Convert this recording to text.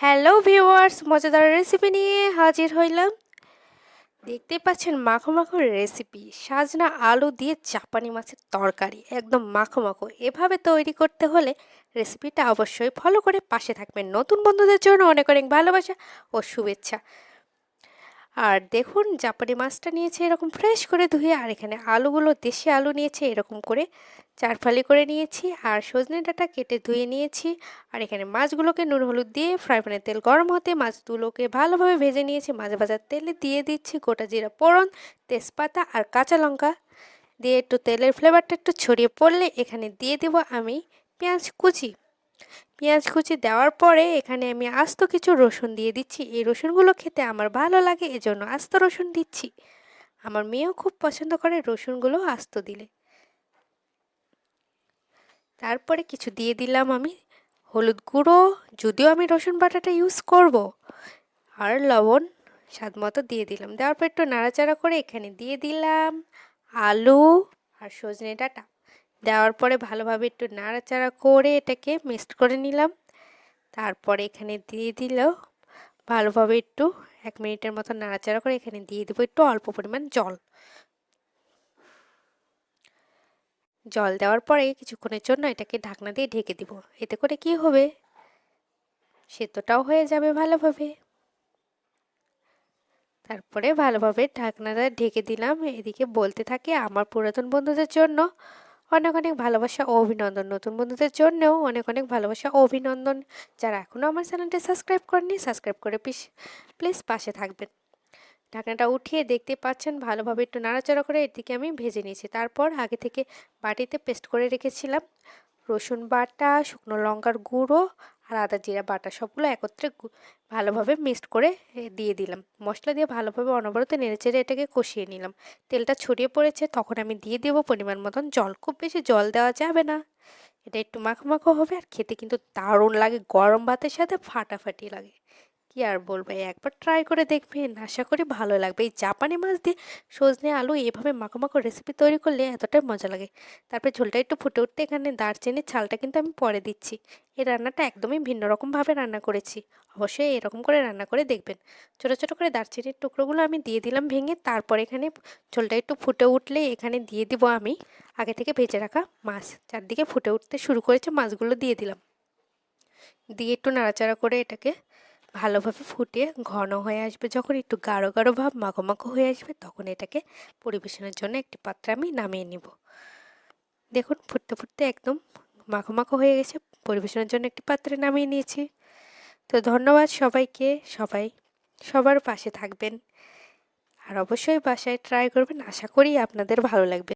Hello viewers, মজাদার recipe নিয়ে হাজির হইলাম। দেখতে পাচ্ছেন মাখো মাখো রেসিপি সাজনা আলু দিয়ে চাপানি মাছের তরকারি, একদম মাখো মাখো। এভাবে তৈরি করতে হলে রেসিপিটা অবশ্যই ফলো করে পাশে থাকবেন। নতুন বন্ধুদের জন্য অনেক অনেক ভালোবাসা ও শুভেচ্ছা। আর দেখুন, জাপানি মাছটা নিয়েছে এরকম ফ্রেশ করে ধুয়ে, আর এখানে আলুগুলো, দেশি আলু নিয়েছে এরকম করে। চারফালি করে নিয়েছি, আর সজনে ডাঁটা কেটে ধুয়ে নিয়েছি। আর এখানে মাছগুলোকে নুন হলুদ দিয়ে ফ্রাই প্যানে তেল গরম হতে মাছগুলোকে ভালোভাবে ভেজে নিয়েছি। মাছ ভাজার তেলে দিয়ে দিচ্ছি গোটা জিরা পোড়ন তেজপাতা আর কাঁচা লঙ্কা। দিয়ে একটু তেলের ফ্লেভারটা একটু ছড়িয়ে পড়লে এখানে দিয়ে দেব আমি পেঁয়াজ কুচি। পেঁয়াজ কুচি দেওয়ার পরে এখানে আমি আস্ত কিছু রসুন দিয়ে দিচ্ছি। এই রসুনগুলো খেতে আমার ভালো লাগে, এজন্য আস্ত রসুন দিচ্ছি। আমার মেয়েও খুব পছন্দ করে রসুনগুলো আস্ত দিলে। তারপরে কিছু দিয়ে দিলাম আমি হলুদ গুঁড়ো, যদিও আমি রসুন বাটাটা ইউজ করব। আর লবণ স্বাদ মতো দিয়ে দিলাম। দেওয়ার পর একটু নাড়াচাড়া করে এখানে দিয়ে দিলাম আলু আর সজনে ডাঁটা। দেওয়ার পরে ভালোভাবে একটু নাড়াচাড়া করে এটাকে মিক্সড করে নিলাম। তারপরে এখানে দিয়ে দিল, ভালোভাবে একটু এক মিনিটের মতো নাড়াচাড়া করে এখানে দিয়ে দেবো একটু অল্প পরিমাণ জল। জল দেওয়ার পরে কিছুক্ষণের জন্য এটাকে ঢাকনা দিয়ে ঢেকে দিব, এতে করে কি হবে? সেদ্ধটাও হয়ে যাবে ভালোভাবে। তারপরে ভালোভাবে ঢাকনাটা ঢেকে দিলাম। এদিকে বলতে থাকে আমার পুরাতন বন্ধুদের জন্য অনেক অনেক ভালোবাসা ও অভিনন্দন। নতুন বন্ধুদের জন্যও অনেক অনেক ভালোবাসা ও অভিনন্দন। যারা এখনও আমার চ্যানেলটা সাবস্ক্রাইব করেনি সাবস্ক্রাইব করে প্লিজ প্লিজ পাশে থাকবেন। ঢাকনাটা উঠিয়ে দেখতে পাচ্ছেন, ভালোভাবে একটু নাড়াচাড়া করে এদিকে আমি ভেজে নিয়েছি। তারপর আগে থেকে বাটিতে পেস্ট করে রেখেছিলাম। রসুন বাটা, শুকনো লঙ্কার গুঁড়ো আর আদা জিরা বাটা সবগুলো একত্রে ভালোভাবে মিক্সড করে দিয়ে দিলাম। মশলা দিয়ে ভালোভাবে অনবরত নেড়েচেড়ে এটাকে কষিয়ে নিলাম। তেলটা ছড়িয়ে পড়েছে, তখন আমি দিয়ে দেবো পরিমাণ মতন জল। খুব বেশি জল দেওয়া যাবে না। এটা একটু মাখো মাখো হবে আর খেতে কিন্তু দারুণ লাগে। গরম ভাতের সাথে ফাটাফাটি লাগে। কি আর বলব? একবার ট্রাই করে দেখবেন। আশা করি ভালো লাগবে। এই জাপানি মাছ দিয়ে সজনে আলু এভাবে মাখো মাখো রেসিপি তৈরি করলে এতটাই মজা লাগে। তারপরে ঝোলটা একটু ফুটে উঠতে এখানে দারচিনির ছালটা কিন্তু আমি পরে দিচ্ছি। এই রান্নাটা একদমই ভিন্ন রকমভাবে রান্না করেছি। অবশ্যই এরকম করে রান্না করে দেখবেন। ছোটো ছোটো করে দারচিনির টুকরোগুলো আমি দিয়ে দিলাম ভেঙে। তারপর এখানে ঝোলটা একটু ফুটে উঠলে এখানে দিয়ে দিব আমি আগে থেকে ভেজে রাখা মাছ। চারদিকে ফুটে উঠতে শুরু করেছে মাছগুলো দিয়ে দিলাম। দিয়ে একটু নাড়াচাড়া করে এটাকে ভালোভাবে ফুটিয়ে ঘন হয়ে আসবে। যখন একটু গাঢ় গাঢ় ভাব মাখো মাখো হয়ে আসবে, তখন এটাকে পরিবেশনের জন্য একটি পাত্রে আমি নামিয়ে নিব। দেখুন, ফুটতে ফুটতে একদম মাখো মাখো হয়ে গেছে। পরিবেশনের জন্য একটি পাত্রে নামিয়ে নিয়েছি। তো ধন্যবাদ সবাইকে। সবাই সবার পাশে থাকবেন। আর অবশ্যই বাসায় ট্রাই করবেন। আশা করি আপনাদের ভালো লাগবে।